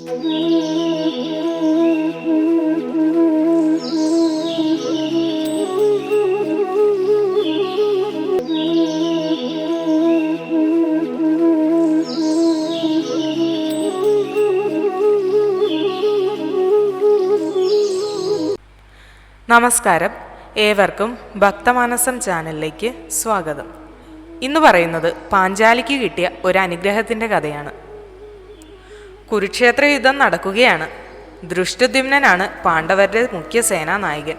നമസ്കാരം. ഏവർക്കും ഭക്തമാനസം ചാനലിലേക്ക് സ്വാഗതം. ഇന്ന് പറയുന്നത് പാഞ്ചാലിക്ക് കിട്ടിയ ഒരു അനുഗ്രഹത്തിന്റെ കഥയാണ്. കുരുക്ഷേത്ര യുദ്ധം നടക്കുകയാണ്. ദൃഷ്ടദ്യുമ്നനാണ് പാണ്ഡവരുടെ മുഖ്യ സേനാനായകൻ.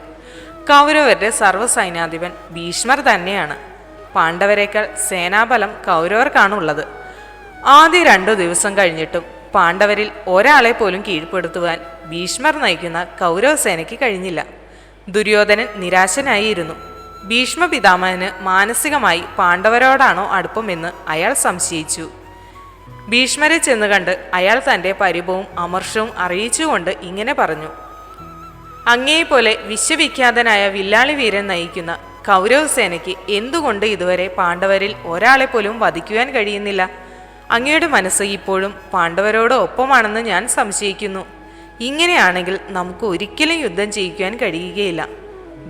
കൗരവരുടെ സർവസൈനാധിപൻ ഭീഷ്മർ തന്നെയാണ്. പാണ്ഡവരെക്കാൾ സേനാബലം കൗരവർക്കാണുള്ളത്. ആദ്യ രണ്ടു ദിവസം കഴിഞ്ഞിട്ടും പാണ്ഡവരിൽ ഒരാളെ പോലും കീഴ്പ്പെടുത്തുവാൻ ഭീഷ്മർ നയിക്കുന്ന കൗരവ സേനയ്ക്ക് കഴിഞ്ഞില്ല. ദുര്യോധനൻ നിരാശനായിരുന്നു. ഭീഷ്മ പിതാമഹന് മാനസികമായി പാണ്ഡവരോടാണോ അടുപ്പമെന്ന് അയാൾ സംശയിച്ചു. ഭീഷ്മരെ ചെന്ന് കണ്ട് അയാൾ തന്റെ പരിഭവും അമർഷവും അറിയിച്ചുകൊണ്ട് ഇങ്ങനെ പറഞ്ഞു. അങ്ങേപോലെ വിശ്വവിഖ്യാതനായ വില്ലാളി വീരൻ നയിക്കുന്ന കൗരവസേനയ്ക്ക് എന്തുകൊണ്ട് ഇതുവരെ പാണ്ഡവരിൽ ഒരാളെ പോലും വധിക്കുവാൻ കഴിയുന്നില്ല? അങ്ങയുടെ മനസ്സ് ഇപ്പോഴും പാണ്ഡവരോട് ഒപ്പമാണെന്ന് ഞാൻ സംശയിക്കുന്നു. ഇങ്ങനെയാണെങ്കിൽ നമുക്ക് ഒരിക്കലും യുദ്ധം ചെയ്യിക്കുവാൻ കഴിയുകയില്ല.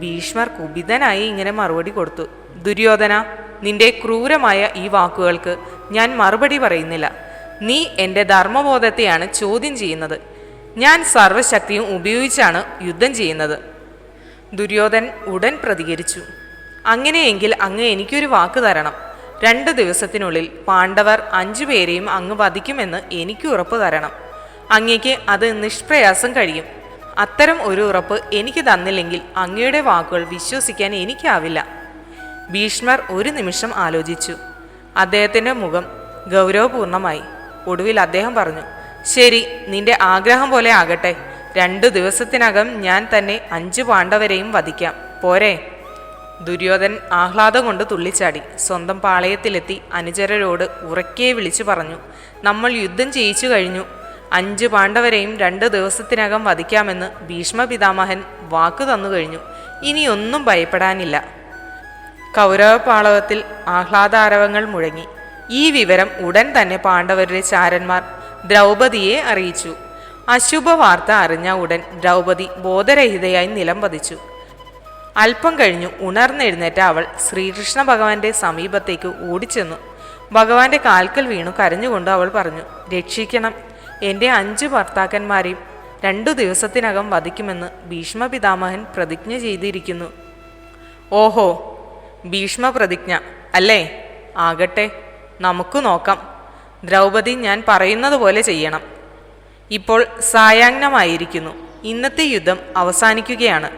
ഭീഷ്മർ കുപിതനായി ഇങ്ങനെ മറുപടി കൊടുത്തു. ദുര്യോധന നിന്റെ ക്രൂരമായ ഈ വാക്കുകൾക്ക് ഞാൻ മറുപടി പറയുന്നില്ല. നീ എന്റെ ധർമ്മബോധത്തെയാണ് ചോദ്യം ചെയ്യുന്നത്. ഞാൻ സർവശക്തിയും ഉപയോഗിച്ചാണ് യുദ്ധം ചെയ്യുന്നത്. ദുര്യോധൻ ഉടൻ പ്രതികരിച്ചു. അങ്ങനെയെങ്കിൽ അങ്ങ് എനിക്കൊരു വാക്ക് തരണം. രണ്ട് ദിവസത്തിനുള്ളിൽ പാണ്ഡവർ അഞ്ചു പേരെയും അങ്ങ് വധിക്കുമെന്ന് എനിക്ക് ഉറപ്പ് തരണം. അങ്ങേക്ക് അത് നിഷ്പ്രയാസം കഴിയും. അത്തരം ഒരു ഉറപ്പ് എനിക്ക് തന്നില്ലെങ്കിൽ അങ്ങയുടെ വാക്കുകൾ വിശ്വസിക്കാൻ എനിക്കാവില്ല. ഭീഷ്മർ ഒരു നിമിഷം ആലോചിച്ചു. അദ്ദേഹത്തിന്റെ മുഖം ഗൗരവപൂർണമായി. ഒടുവിൽ അദ്ദേഹം പറഞ്ഞു ശരി നിന്റെ ആഗ്രഹം പോലെ ആകട്ടെ. രണ്ടു ദിവസത്തിനകം ഞാൻ തന്നെ അഞ്ചു പാണ്ഡവരെയും വധിക്കാം. പോരെ. ദുര്യോധൻ ആഹ്ലാദം കൊണ്ട് തുള്ളിച്ചാടി. സ്വന്തം പാളയത്തിലെത്തി അനുചരരോട് ഉറക്കെ വിളിച്ചു പറഞ്ഞു നമ്മൾ യുദ്ധം ചെയ്യിച്ചു കഴിഞ്ഞു. അഞ്ച് പാണ്ഡവരെയും രണ്ട് ദിവസത്തിനകം വധിക്കാമെന്ന് ഭീഷ്മ പിതാമഹൻ വാക്കു തന്നു കഴിഞ്ഞു. ഇനിയൊന്നും ഭയപ്പെടാനില്ല. കൗരവപാളവത്തിൽ ആഹ്ലാദാരവങ്ങൾ മുഴങ്ങി. ഈ വിവരം ഉടൻ തന്നെ പാണ്ഡവരുടെ ചാരന്മാർ ദ്രൗപതിയെ അറിയിച്ചു. അശുഭ വാർത്ത അറിഞ്ഞ ഉടൻ ദ്രൗപതി ബോധരഹിതയായി നിലം പതിച്ചു. അല്പം കഴിഞ്ഞു ഉണർന്നെഴുന്നേറ്റ അവൾ ശ്രീകൃഷ്ണ ഭഗവാന്റെ സമീപത്തേക്ക് ഓടിച്ചെന്നു. ഭഗവാന്റെ കാൽക്കൽ വീണു കരഞ്ഞുകൊണ്ട് അവൾ പറഞ്ഞു രക്ഷിക്കണം. എന്റെ അഞ്ച് ഭർത്താക്കന്മാരെയും രണ്ടു ദിവസത്തിനകം വധിക്കുമെന്ന് ഭീഷ്മ പിതാമഹൻ പ്രതിജ്ഞ ചെയ്തിരിക്കുന്നു. ഓഹോ ഭീഷ്മ പ്രതിജ്ഞ അല്ലേ? ആകട്ടെ നമുക്ക് നോക്കാം. ദ്രൗപദി ഞാൻ പറയുന്നത് പോലെ ചെയ്യണം. ഇപ്പോൾ സായാഹ്നമായിരിക്കുന്നു. ഇന്നത്തെ യുദ്ധം അവസാനിക്കുകയാണ്.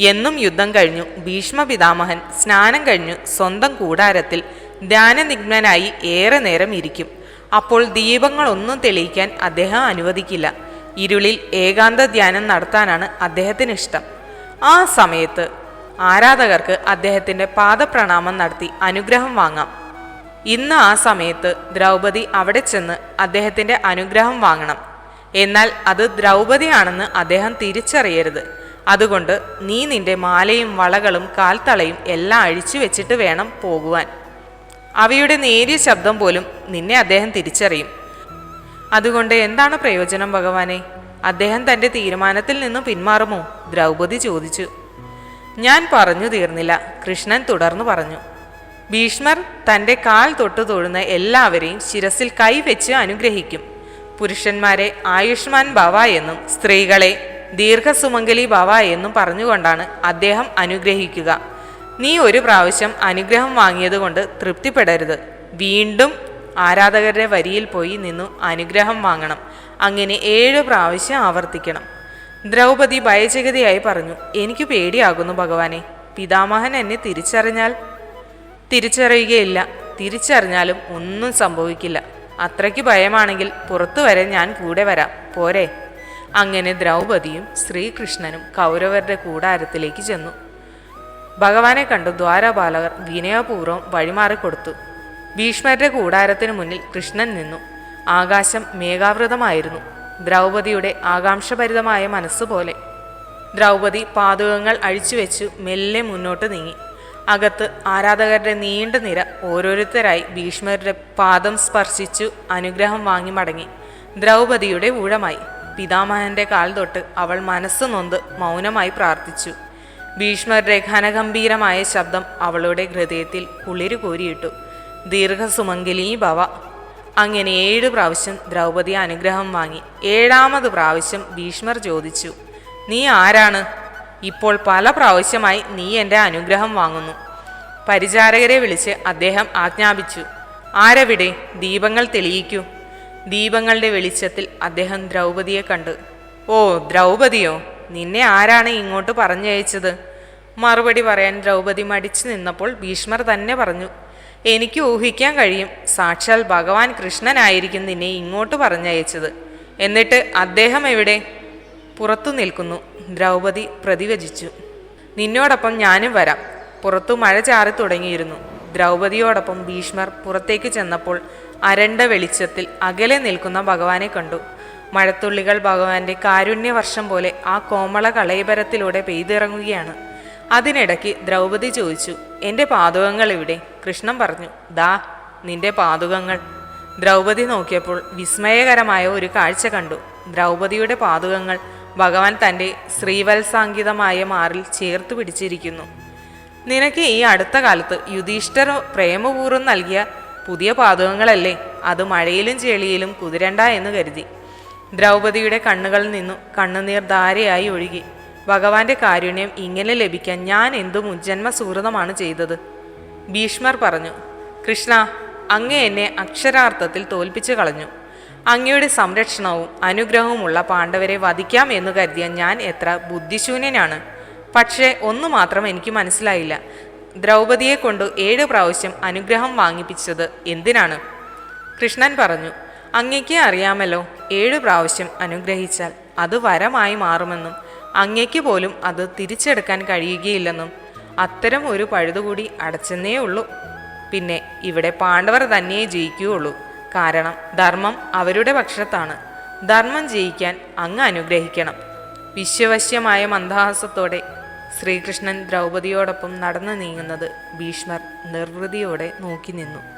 എന്നും യുദ്ധം കഴിഞ്ഞു. ഭീഷ്മ പിതാമഹൻ സ്നാനം കഴിഞ്ഞു. സ്വന്തം കൂടാരത്തിൽ ധ്യാനനിഗ്നനായി ഏറെ നേരം ഇരിക്കും. അപ്പോൾ ദീപങ്ങളൊന്നും തെളിയിക്കാൻ അദ്ദേഹം അനുവദിക്കില്ല. ഇരുളിൽ ഏകാന്ത ധ്യാനം നടത്താനാണ് അദ്ദേഹത്തിന് ഇഷ്ടം ആ സമയത്ത് ആരാധകർക്ക് അദ്ദേഹത്തിന്റെ പാദപ്രണാമം നടത്തി അനുഗ്രഹം വാങ്ങാം. ഇന്ന് ആ സമയത്ത് ദ്രൗപദി അവിടെ ചെന്ന് അദ്ദേഹത്തിന്റെ അനുഗ്രഹം വാങ്ങണം. എന്നാൽ അത് ദ്രൗപദിയാണെന്ന് അദ്ദേഹം തിരിച്ചറിയരുത്. അതുകൊണ്ട് നീ നിന്റെ മാലയും വളകളും കാൽത്തളയും എല്ലാം അഴിച്ചു വെച്ചിട്ട് വേണം പോകുവാൻ. അവയുടെ നേരിയ ശബ്ദം പോലും നിന്നെ അദ്ദേഹം തിരിച്ചറിയും. അതുകൊണ്ട് എന്താണ് പ്രയോജനം ഭഗവാനെ? അദ്ദേഹം തന്റെ തീരുമാനത്തിൽ നിന്നും പിന്മാറുമോ? ദ്രൗപദി ചോദിച്ചു. ഞാൻ പറഞ്ഞു തീർന്നില്ല. കൃഷ്ണൻ തുടർന്നു പറഞ്ഞു. ഭീഷ്മർ തന്റെ കാൽ തൊട്ടു തൊഴുന്ന എല്ലാവരെയും ശിരസിൽ കൈവച്ച് അനുഗ്രഹിക്കും. പുരുഷന്മാരെ ആയുഷ്മാൻ ഭവ എന്നും സ്ത്രീകളെ ദീർഘസുമംഗലി ഭവ എന്നും പറഞ്ഞുകൊണ്ടാണ് അദ്ദേഹം അനുഗ്രഹിക്കുക. നീ ഒരു പ്രാവശ്യം അനുഗ്രഹം വാങ്ങിയതുകൊണ്ട് തൃപ്തിപ്പെടരുത്. വീണ്ടും ആരാധകരുടെ വരിയിൽ പോയി നിന്നു അനുഗ്രഹം വാങ്ങണം. അങ്ങനെ ഏഴ് പ്രാവശ്യം ആവർത്തിക്കണം. ദ്രൗപദി ഭയചകിതയായി പറഞ്ഞു എനിക്ക് പേടിയാകുന്നു ഭഗവാനെ. പിതാമഹൻ എന്നെ തിരിച്ചറിഞ്ഞാൽ? തിരിച്ചറിയുകയില്ല. തിരിച്ചറിഞ്ഞാലും ഒന്നും സംഭവിക്കില്ല. അത്രയ്ക്ക് ഭയമാണെങ്കിൽ പുറത്തു വരെ ഞാൻ കൂടെ വരാം. പോരെ. അങ്ങനെ ദ്രൗപദിയും ശ്രീകൃഷ്ണനും കൗരവരുടെ കൂടാരത്തിലേക്ക് ചെന്നു. ഭഗവാനെ കണ്ടു ദ്വാരപാലകർ വിനയപൂർവം വഴിമാറിക്കൊടുത്തു. ഭീഷ്മരുടെ കൂടാരത്തിനു മുന്നിൽ കൃഷ്ണൻ നിന്നു. ആകാശം മേഘാവൃതമായിരുന്നു. ദ്രൗപദിയുടെ ആകാംക്ഷഭരിതമായ മനസ്സുപോലെ. ദ്രൗപതി പാതകങ്ങൾ അഴിച്ചുവെച്ചു മെല്ലെ മുന്നോട്ട് നീങ്ങി. അകത്ത് ആരാധകരുടെ നീണ്ട നിര ഓരോരുത്തരായി ഭീഷ്മരുടെ പാദം സ്പർശിച്ചു അനുഗ്രഹം വാങ്ങി മടങ്ങി. ദ്രൗപതിയുടെ ഊഴമായി. പിതാമഹന്റെ കാൽ തൊട്ട് അവൾ മനസ്സ് നൊന്ത് മൗനമായി പ്രാർത്ഥിച്ചു. ഭീഷ്മരുടെ ഘനഗംഭീരമായ ശബ്ദം അവളുടെ ഹൃദയത്തിൽ കുളിരു കോരിയിട്ടു ദീർഘസുമംഗലീ ഭവ അങ്ങനെ ഏഴ് പ്രാവശ്യം ദ്രൗപദി അനുഗ്രഹം വാങ്ങി. ഏഴാമത് പ്രാവശ്യം ഭീഷ്മർ ചോദിച്ചു നീ ആരാണ്? ഇപ്പോൾ പല പ്രാവശ്യമായി നീ എന്റെ അനുഗ്രഹം വാങ്ങുന്നു. പരിചാരകരെ വിളിച്ച് അദ്ദേഹം ആജ്ഞാപിച്ചു ആരവിടെ? ദീപങ്ങൾ തെളിയിക്കൂ. ദീപങ്ങളുടെ വെളിച്ചത്തിൽ അദ്ദേഹം ദ്രൗപദിയെ കണ്ടു. ഓ ദ്രൗപദിയോ? നിന്നെ ആരാണ് ഇങ്ങോട്ട് പറഞ്ഞയച്ചത്? മറുപടി പറയാൻ ദ്രൗപദി മടിച്ചു നിന്നപ്പോൾ ഭീഷ്മർ തന്നെ പറഞ്ഞു എനിക്ക് ഊഹിക്കാൻ കഴിയും. സാക്ഷാൽ ഭഗവാൻ കൃഷ്ണനായിരിക്കും നിന്നെ ഇങ്ങോട്ട് പറഞ്ഞയച്ചത്. എന്നിട്ട് അദ്ദേഹം എവിടെ? പുറത്തു നിൽക്കുന്നു. ദ്രൗപദി പ്രതിവചിച്ചു. നിന്നോടൊപ്പം ഞാനും വരാം. പുറത്തു മഴ ചാറി തുടങ്ങിയിരുന്നു. ദ്രൗപദിയോടൊപ്പം ഭീഷ്മർ പുറത്തേക്ക് ചെന്നപ്പോൾ അരണ്ട വെളിച്ചത്തിൽ അകലെ നിൽക്കുന്ന ഭഗവാനെ കണ്ടു. മഴത്തുള്ളികൾ ഭഗവാന്റെ കാരുണ്യവർഷം പോലെ ആ കോമള കളയപരത്തിലൂടെ പെയ്തിറങ്ങുകയാണ്. അതിനിടയ്ക്ക് ദ്രൗപദി ചോദിച്ചു എന്റെ പാതുകങ്ങൾ എവിടെ? കൃഷ്ണൻ പറഞ്ഞു ദാ നിന്റെ പാതുകങ്ങൾ. ദ്രൗപദി നോക്കിയപ്പോൾ വിസ്മയകരമായ ഒരു കാഴ്ച കണ്ടു. ദ്രൗപദിയുടെ പാതുകങ്ങൾ ഭഗവാൻ തന്റെ ശ്രീവത്സാങ്കിതമായ മാറിൽ ചേർത്ത് പിടിച്ചിരിക്കുന്നു. നിനക്ക് ഈ അടുത്ത കാലത്ത് യുധിഷ്ഠർ പ്രേമപൂർവം നൽകിയ പുതിയ പാതകങ്ങളല്ലേ? അത് മഴയിലും ചെളിയിലും കുതിരണ്ട എന്ന് കരുതി. ദ്രൗപദിയുടെ കണ്ണുകളിൽ നിന്നു കണ്ണുനീർ ധാരയായി ഒഴുകി. ഭഗവാന്റെ കാരുണ്യം ഇങ്ങനെ ലഭിക്കാൻ ഞാൻ എന്തു മുജ്ജന്മ സുഹൃതമാണ് ചെയ്തത്? ഭീഷ്മർ പറഞ്ഞു കൃഷ്ണ അങ്ങ് എന്നെ അക്ഷരാർത്ഥത്തിൽ തോൽപ്പിച്ചു കളഞ്ഞു. അങ്ങയുടെ സംരക്ഷണവും അനുഗ്രഹവുമുള്ള പാണ്ഡവരെ വധിക്കാം എന്ന് കരുതിയ ഞാൻ എത്ര ബുദ്ധിശൂന്യനാണ്. പക്ഷേ ഒന്നു മാത്രം എനിക്ക് മനസ്സിലായില്ല. ദ്രൗപദിയെ കൊണ്ട് ഏഴ് പ്രാവശ്യം അനുഗ്രഹം വാങ്ങിപ്പിച്ചത് എന്തിനാണ്? കൃഷ്ണൻ പറഞ്ഞു അങ്ങയ്ക്ക് അറിയാമല്ലോ ഏഴ് പ്രാവശ്യം അനുഗ്രഹിച്ചാൽ അത് വരമായി മാറുമെന്നും. അങ്ങയ്ക്ക് പോലും അത് തിരിച്ചെടുക്കാൻ കഴിയുകയില്ലെന്നും അത്തരം ഒരു പഴുതുകൂടി അടച്ചെന്നേ ഉള്ളൂ. പിന്നെ ഇവിടെ പാണ്ഡവർ തന്നെയേ ജയിക്കുകയുള്ളൂ. കാരണം ധർമ്മം അവരുടെ പക്ഷത്താണ്. ധർമ്മം ജയിക്കാൻ അങ്ങ് അനുഗ്രഹിക്കണം. വിശ്വവശ്യമായ മന്ദഹാസത്തോടെ ശ്രീകൃഷ്ണൻ ദ്രൗപദിയോടൊപ്പം നടന്നു നീങ്ങുന്നത് ഭീഷ്മർ നിർവൃതിയോടെ നോക്കി നിന്നു.